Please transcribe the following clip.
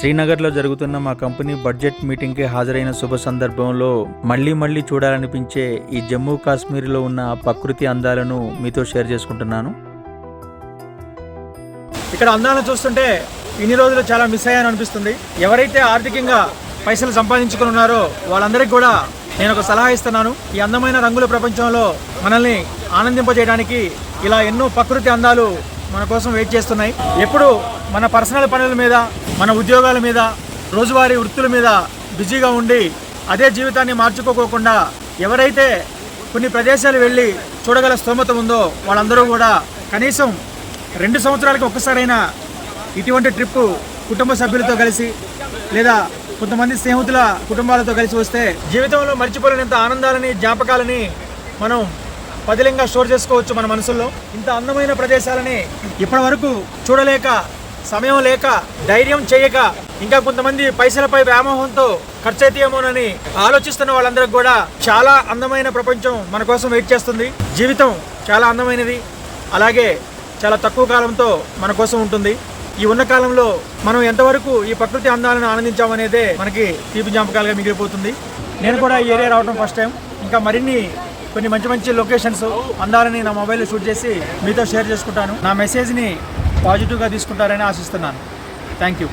శ్రీనగర్లో జరుగుతున్న మా company budget మీటింగ్కి హాజరైన శుభ సందర్భంలో మళ్ళీ మళ్ళీ చూడాలనిపించే ఈ జమ్మూ కాశ్మీర్లో ఉన్న ప్రకృతి అందాలను మీతో షేర్ చేసుకుంటున్నాను. ఇక్కడ అందాలను చూస్తుంటే ఇన్ని రోజులు చాలా మిస్ అయ్యాను అనిపిస్తుంది. ఎవరైతే ఆర్థికంగా పైసలు సంపాదించుకుని ఉన్నారో వాళ్ళందరికీ కూడా నేను ఒక సలహా ఇస్తున్నాను. ఈ అందమైన రంగుల ప్రపంచంలో మనల్ని ఆనందింపజేయడానికి ఇలా ఎన్నో ప్రకృతి అందాలు మన కోసం వెయిట్ చేస్తున్నాయి. ఎప్పుడు మన పర్సనల్ పనుల మీద మన ఉద్యోగాల మీద రోజువారీ వృత్తుల మీద బిజీగా ఉండి అదే జీవితాన్ని మార్చుకోకోకుండా ఎవరైతే కొన్ని ప్రదేశాలు వెళ్ళి చూడగల స్తోమత ఉందో వాళ్ళందరూ కూడా కనీసం రెండు సంవత్సరాలకు ఒక్కసారైనా ఇటువంటి ట్రిప్ కుటుంబ సభ్యులతో కలిసి లేదా కొంతమంది స్నేహితుల కుటుంబాలతో కలిసి వస్తే జీవితంలో మర్చిపోలేనంత ఆనందాలని జ్ఞాపకాలని మనం పదిలంగా స్టోర్ చేసుకోవచ్చు మన మనసుల్లో. ఇంత అందమైన ప్రదేశాలని ఇప్పటి వరకు చూడలేక సమయం లేక ధైర్యం చేయక ఇంకా కొంతమంది పైసలపై వ్యామోహంతో ఖర్చు అయితేమోనని ఆలోచిస్తున్న వాళ్ళందరికీ కూడా చాలా అందమైన ప్రపంచం మన కోసం వెయిట్ చేస్తుంది. జీవితం చాలా అందమైనది. అలాగే చాలా తక్కువ కాలంతో మన కోసం ఉంటుంది. ఈ ఉన్న కాలంలో మనం ఎంతవరకు ఈ ప్రకృతి అందాలను ఆనందించామనేదే మనకి తీపి జ్ఞాపకాలుగా మిగిలిపోతుంది. నేను కూడా ఈ ఏరియా రావడం ఫస్ట్ టైం ఇంకా మరిన్ని కొన్ని మంచి మంచి లొకేషన్స్ అందాలని నా మొబైల్లో షూట్ చేసి మీతో షేర్ చేసుకుంటాను. నా మెసేజ్ని పాజిటివ్గా తీసుకుంటారని ఆశిస్తున్నాను. Thank you.